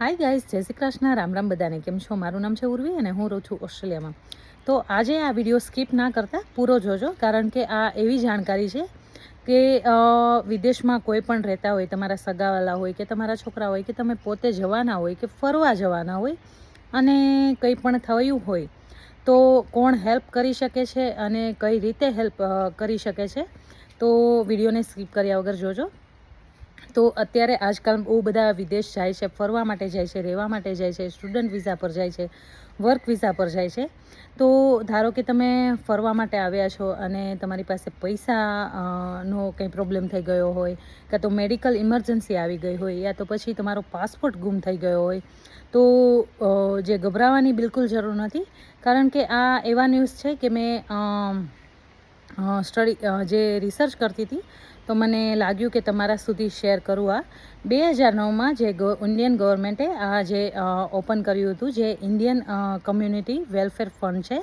Hi guys જય શ્રી કૃષ્ણ. રામ રામ બધાને. કેમ છો? મારું નામ છે ઉર્વી અને હું રહું છું ઓસ્ટ્રેલિયામાં. તો આજે આ વીડિયો સ્કીપ ના કરતા, પૂરો જોજો, કારણ કે આ એવી જાણકારી છે કે વિદેશમાં કોઈ પણ રહેતા હોય, તમારા સગાવાલા હોય કે તમારા છોકરા હોય કે તમે પોતે જવાના હોય કે ફરવા જવાના હોય અને કંઈ પણ થયું હોય, તો કોણ હેલ્પ કરી શકે છે અને કઈ રીતે હેલ્પ કરી શકે છે, તો વિડીયોને સ્કીપ કર્યા વગર જોજો. તો અત્યારે આજકાલ બહુ બધા વિદેશ જાય છે, ફરવા માટે જાય છે, રહેવા માટે જાય છે સ્ટુડન્ટ વિઝા પર જાય છે વર્ક વિઝા પર જાય છે. તો ધારો કે તમે ફરવા માટે આવ્યા છો અને તમારી પાસે પૈસા નો કંઈ પ્રોબ્લેમ થઈ ગયો હોય કાં તો મેડિકલ ઇમરજન્સી આવી ગઈ હોય યા તો પછી તમારો પાસપોર્ટ ગુમ થઈ ગયો હોય, તો જે ગભરાવાની બિલકુલ જરૂર નથી. કારણ કે આ એવા ન્યૂઝ છે કે મેં સ્ટડી જે રિસર્ચ કરતી હતી, તો મને લાગ્યું કે તમારા સુધી શેર કરું આ. બે હજાર નવમાં જે ઇન્ડિયન ગવર્મેન્ટે આ જે ઓપન કર્યું હતું, જે ઇન્ડિયન કમ્યુનિટી વેલફેર ફંડ છે.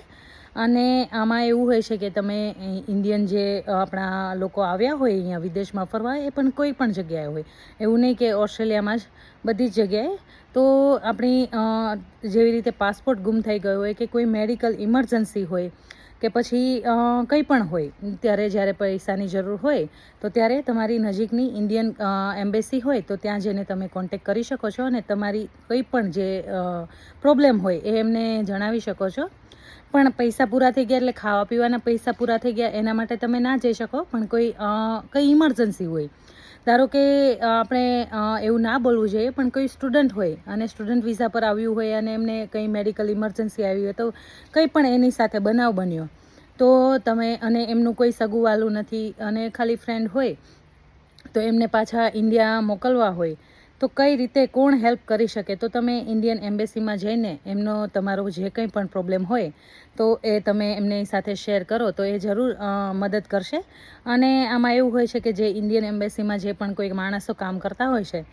અને આમાં એવું હોય છે કે તમે ઇન્ડિયન જે આપણા લોકો આવ્યા હોય, અહીંયા વિદેશમાં ફરવા, એ પણ કોઈ પણ જગ્યાએ હોય. એવું નહીં કે ઓસ્ટ્રેલિયામાં જ બધી જ જગ્યાએ. તો આપણી જેવી રીતે પાસપોર્ટ ગુમ થઈ ગયો હોય કે કોઈ મેડિકલ ઇમરજન્સી હોય કે પછી કંઈ પણ હોય, ત્યારે જ્યારે પૈસાની જરૂર હોય, તો ત્યારે તમારી નજીકની ઇન્ડિયન એમ્બેસી હોય, તો ત્યાં જઈને તમે કોન્ટેક્ટ કરી શકો છો અને તમારી કંઈ પણ જે પ્રોબ્લેમ હોય એ એમને જણાવી શકો છો. પણ પૈસા પૂરા થઈ ગયા એટલે ખાવા પીવાના પૈસા પૂરા થઈ ગયા, એના માટે તમે ના જઈ શકો, પણ કોઈ કંઈ ઇમરજન્સી હોય. ધારો કે આપણે એવું ના બોલવું જોઈએ, પણ કોઈ સ્ટુડન્ટ હોય અને સ્ટુડન્ટ વિઝા પર આવ્યું હોય અને એમને કંઈ મેડિકલ ઇમરજન્સી આવી હોય તો કંઈ પણ એની સાથે બનાવ બન્યો. તો તમે, અને એમનું કોઈ સગુવાલું નથી અને ખાલી ફ્રેન્ડ હોય, તો એમને પાછા ઇન્ડિયા મોકલવા હોય તો કઈ રીતે કોણ હેલ્પ કરી શકે? તો તમે ઇન્ડિયન એમ્બેસીમાં જઈને એમનો તમારો જે કંઈ પણ પ્રોબ્લેમ હોય, તો એ તમે એમની સાથે શેર કરો, તો એ જરૂર મદદ કરશે. અને આમાં એવું હોય છે કે જે ઇન્ડિયન એમ્બેસીમાં જે પણ કોઈ માણસો કામ કરતા હોય છે,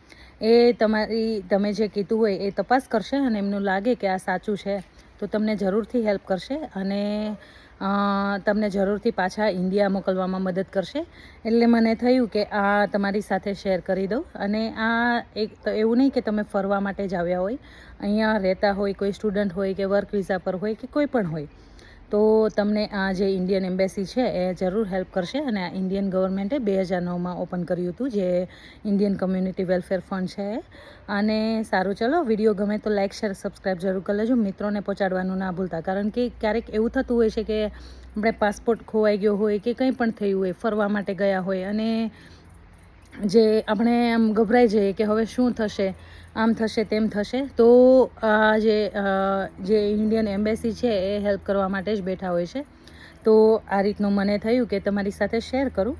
એ તમારી, તમે જે કીધું હોય એ તપાસ કરશે અને એમનું લાગે કે આ સાચું છે. તો તમને જરૂરથી હેલ્પ કરશે અને તમને જરૂરથી પાછા ઇન્ડિયા મોકલવામાં મદદ કરશે. એટલે મને થયું કે આ તમારી સાથે શેર કરી દઉં. અને આ એક તો એવું નહીં કે તમે ફરવા માટે જ આવ્યા હોય. અહીંયા રહેતા હોય, કોઈ સ્ટુડન્ટ હોય કે વર્ક વિઝા પર હોય કે કોઈ પણ હોય. તો તમને આ જે ઇન્ડિયન એમ્બેસી છે, એ જરૂર હેલ્પ કરશે અને આ ઇન્ડિયન ગવર્મેન્ટે બે હજાર નવમાં ઓપન કર્યું હતું, જે ઇન્ડિયન કમ્યુનિટી વેલફેર ફંડ છે અને સારું, ચલો વીડિયો ગમે તો લાઇક શેર સબસ્ક્રાઈબ જરૂર કરી લેજો. મિત્રોને પહોંચાડવાનું ના ભૂલતા, કારણ કે ક્યારેક એવું થતું હોય છે કે આપણે પાસપોર્ટ ખોવાઈ ગયો હોય કે કંઈ પણ થયું હોય, ફરવા માટે ગયા હોય અને જે આપણે આમ ગભરાઈ જઈએ કે હવે શું થશે, આમ થશે, તેમ થશે, તો આ જે જે ઇન્ડિયન એમ્બેસી છે એ હેલ્પ કરવા માટે જ બેઠા હોય છે. તો આ રીતનું મને થયું કે તમારી સાથે શેર કરું.